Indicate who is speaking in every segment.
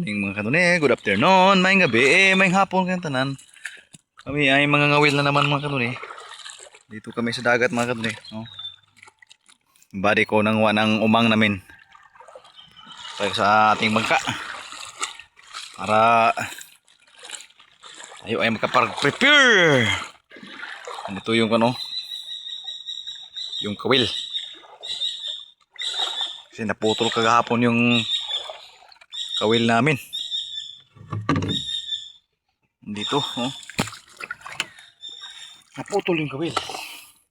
Speaker 1: morning mga kanuni, good afternoon, may gabi, eh, may hapon kayong tanan. Kami ay mga ngawil na naman mga kanuni. Dito kami sa dagat mga kanuni. No? Body ko nang ng umang namin. Tayo sa ating bangka. Para tayo ay makapag-prepare. Andito yung ano, yung kawil. Kasi naputol kagahapon yung kawil namin. Dito, oh. Naputol yung kawil.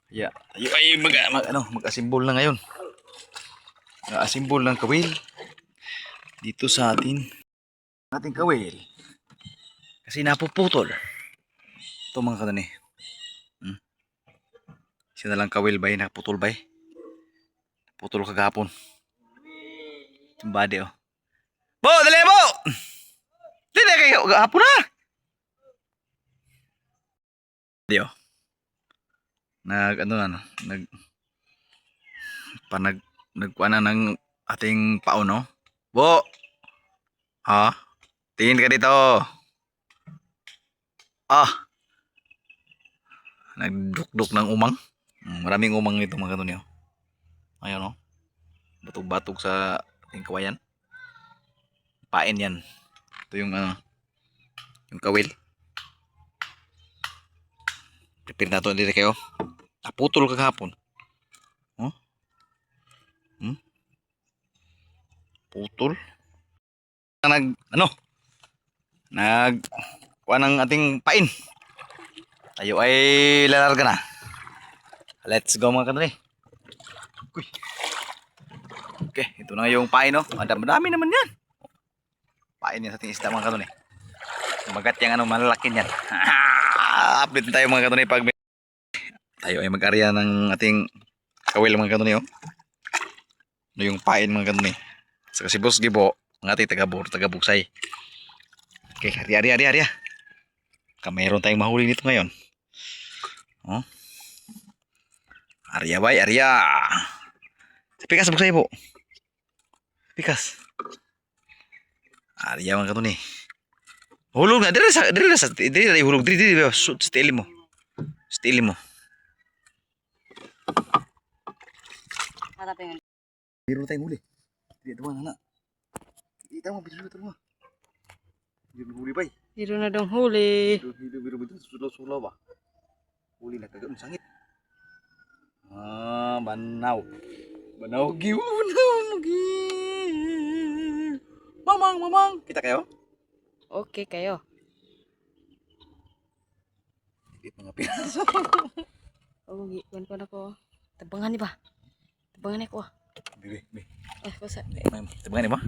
Speaker 1: Kaya, tayo ay mag, mag, ano, mag-asimbol na ngayon. Mag-asimbol ng kawil. Dito sa atin. Ating kawil. Kasi napuputol. Ito mga kanani. Hmm. Isa na lang kawil ba eh, naputol ba eh. Putol kagahapon. Yung body oh. Bo, dali bo! Dali kayo, gahapon na! Di oh. Nag, ano na, no? nag, panag, nagkuha na ng ating pauno. Bo! Ha? Tingin ka dito. Ah! Nagdukduk ng umang. Mm, Maraming umang ito mga kanuni oh. Ayun oh. Batog-batog sa ating kawayan. Pain yan. Ito yung ano, yung kawil. Prepare na ito dito kayo. Naputol kagahapon. Oh? Hmm? Putol. Nag, ano? Nag, kuha ng ating pain. Tayo ay lalarga na. Let's go mga. Uy. Okay, ito na yung pain. Madami, madami naman yan. Pain yan sa ating isda mga kanali. Magat yung ano, malalaki yan. Update na tayo mga kanali pag may... Tayo ay mag-arya ng ating kawil mga kanali oh. Ano yung pain mga kanali. Sa kasi boss gibo, ang ating taga-buksay. Okay, arya, arya, arya, arya. Kamayroon tayong mahuli nito ngayon. Oh. Arya bay, Arya. Pikas buksay po. Pikas. Arya man kato ni. Hulog na, dire sa dire sa dire dire hulog dire dire sa stili mo. Stili mo.
Speaker 2: Hanapin
Speaker 1: Biro tayong huli. Hindi ito na. Hindi mo biro ito mo. Biro huli bay.
Speaker 2: Biro na dong huli.
Speaker 1: Biro biro biro biro sulaw-sulaw ba. Huli na kagam sangit. Ah, banaw. Banaw giw, banaw giw. Mamang, mamang. Kita kayo?
Speaker 2: Okay kayo.
Speaker 1: Hindi mga piraso.
Speaker 2: Oh, giwan ko na ko. Tabangan ni ba? Tabangan ni ko.
Speaker 1: Bibi, bibi.
Speaker 2: Ah, kusa.
Speaker 1: Ma'am, tabangan ni ba?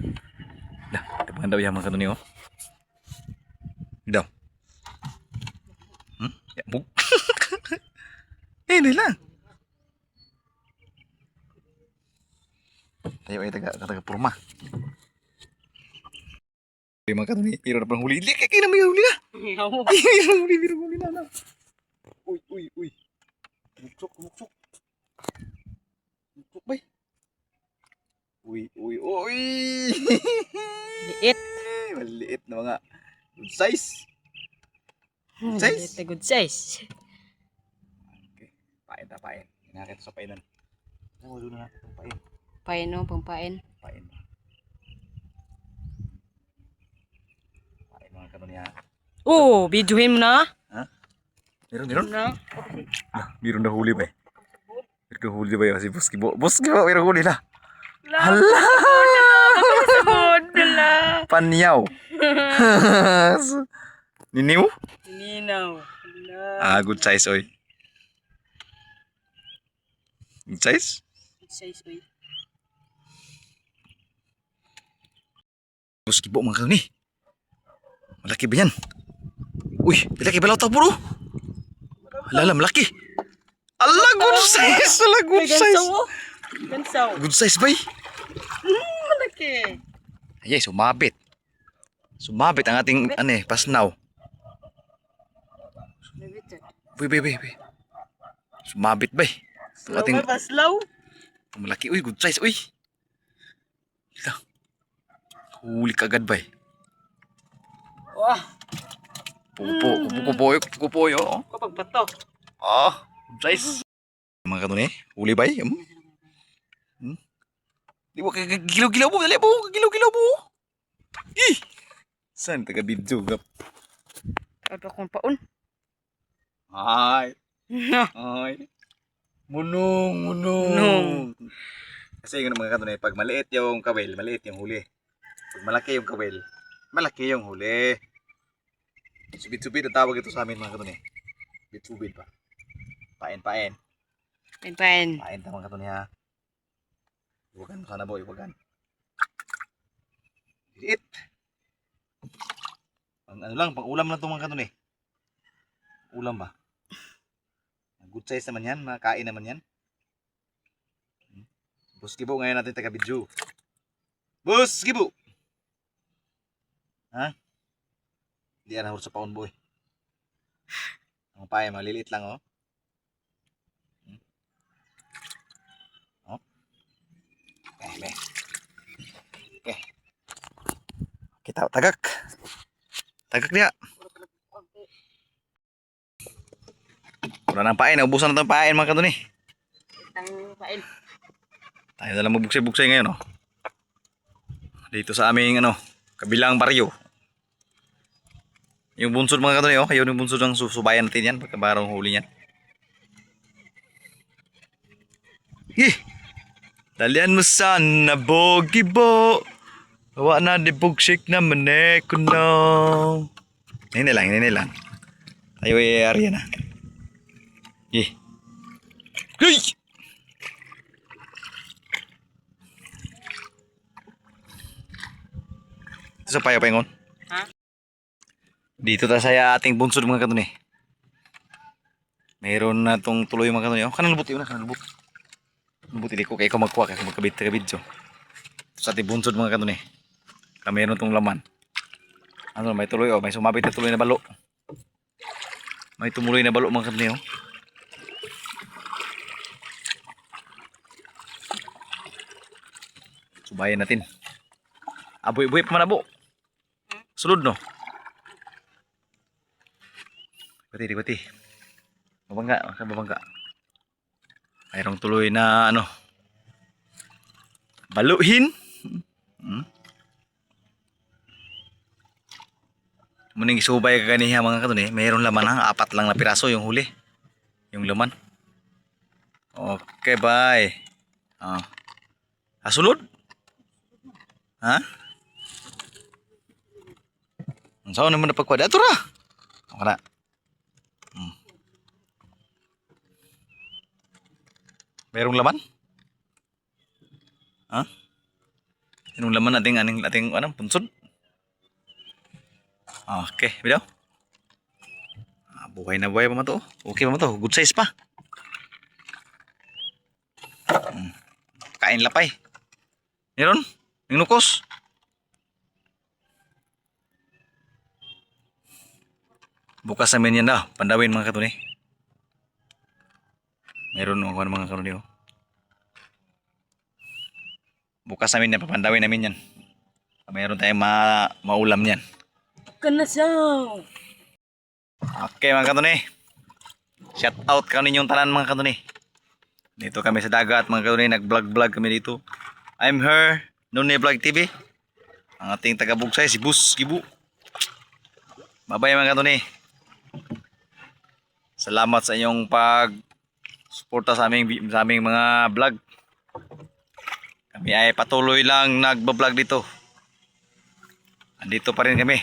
Speaker 1: Dah, tabangan daw yung mga kanuni oh. Daw. Hmm? Ya, bug. eh, hindi lang. Tayo ay taga, taga purma. Hindi mga kanuni, pero na pang huli. Hindi, kaya na may huli na. Pero huli, pero huli na na. Uy, uy, uy. Buksok, buksok. Buksok ba? Uy, uy, uy.
Speaker 2: Liit.
Speaker 1: Maliit na mga good size. Good size?
Speaker 2: Liit na good size.
Speaker 1: Okay. Pain ta, pain. Inakit sa painan. Ano doon na natin pain.
Speaker 2: Pain no, pampain.
Speaker 1: Pain. Pain kanon niya.
Speaker 2: Oh, videohin mo na.
Speaker 1: Meron, meron.
Speaker 2: Na.
Speaker 1: Ah, meron na huli ba eh. Meron na huli ba yun si Boski Bo? Boski Bo, meron huli na. Hala! Panyaw. Niniw?
Speaker 2: Ninaw.
Speaker 1: Ah, good size oy. Good size?
Speaker 2: Size oy.
Speaker 1: Boski Bo mga eh. Malaki ba yan? Uy, malaki ba lautaw bro? Alala, malaki. Ala, good size. Ala, good size.
Speaker 2: Gansaw.
Speaker 1: Good size ba eh?
Speaker 2: Malaki.
Speaker 1: Ayay, sumabit. Sumabit ang ating, ano eh, pasnaw. Uy, bay, bay, bay. Sumabit ba eh? Ang ating,
Speaker 2: paslaw.
Speaker 1: malaki. Uy, good size, uy. Huli ka agad ba eh?
Speaker 2: Oh,
Speaker 1: Pupo, kupo, kupo, kupo, yo.
Speaker 2: kapag bato.
Speaker 1: Ah, guys. Mga kanuni, uli ba eh? Hmm? Di ba kagilaw-gilaw mo? Dali mo, kagilaw-gilaw mo. Ih! Saan taga video gap?
Speaker 2: Ano akong paon?
Speaker 1: Ay, ay. Munong, munong.
Speaker 2: Munong.
Speaker 1: Kasi yung mga kanuni, pag maliit yung kawel, maliit yung huli. Pag malaki yung kawel, malaki yung huli. Subid-subid ang tawag ito sa amin mga kanuni. Bit-subid pa. Pain-pain.
Speaker 2: Pain, pain.
Speaker 1: Pain ta mga kanuni ha. Iwagan mo sana boy, iwagan. Liit. Ang ano lang, pang ulam lang itong mga kanuni. Ulam ba? Good size naman yan, makain naman yan. Hmm. Boss Kibo ngayon natin taga video. Boss Kibo! Ha? Hindi yan sa paon boy. Ang paya, maliliit lang oh. Hmm. Oh. Okay, be. Okay. Kita tagak. Tagak dia. Wala nang pain, naubusan na itong pain mga kanto ni.
Speaker 2: Ang pain.
Speaker 1: Tayo na lang magbuksay-buksay ngayon, oh. Dito sa aming, ano, kabilang baryo. Yung bunsod mga katoy, oh. Ayun yung bunsod ng susubayan natin yan. Pagkabarong huli yan. Ih! Dalian mo sana, bogi bo. Awa na di bugsik na mane ko no. Hindi lang, hindi lang. Tayo ay area na. Ih! Hey! Sa payo.
Speaker 2: Ha?
Speaker 1: Dito ta saya ating bunsod mga kanuni. Mayroon na tong tuloy mga kanuni. Oh, kanang lubot yun na, kanang lubot. Lubot hindi ko kay ko magkuha kay ko magkabit ka video. Sa ating bunsod mga kanuni. Ka mayroon tong laman. Ano may tuloy oh, may sumabit na tuloy na balo. May tumuloy na balo mga kanuni oh. Subayan natin. Aboy-boy pa man abo. Sulod no. Bati di bati. Babangga, maka babangga. Mayroong tuloy na ano. Baluhin. Hmm. Muning isubay ka ganiha mga katun eh. Mayroong laman ha. Apat lang na piraso yung huli. Yung laman. Okay, bye. Ah. Ah, sulod? Ha? Ang saan naman na pagkwada? Ito ra! Ako na. Merong laman? Ha? Anong laman ating ating ating ano, punsod? Okay, bidaw. Ah, buhay na buhay pa man to. Okay pa man to. Good size pa. Hmm. Kain lapay. Meron? Yung nukos? Bukas namin yan daw. Pandawin mga katuni. Meron ako mga katuni. Oh. Bukas namin yan. Papandawin namin yan. Meron tayong ma maulam yan.
Speaker 2: Kana siya.
Speaker 1: Okay mga katuni. Shout out kami ninyong tanan mga katuni. Dito kami sa dagat mga katuni. Nag-vlog-vlog kami dito. I'm her. Nune Vlog TV. Ang ating taga-bugsay si Bus Kibu. Babay mga katuni. Salamat sa inyong pag suporta sa aming sa aming mga vlog. Kami ay patuloy lang nagba-vlog dito. Andito pa rin kami.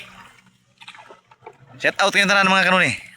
Speaker 1: Shout out kayo tanan mga kanuni.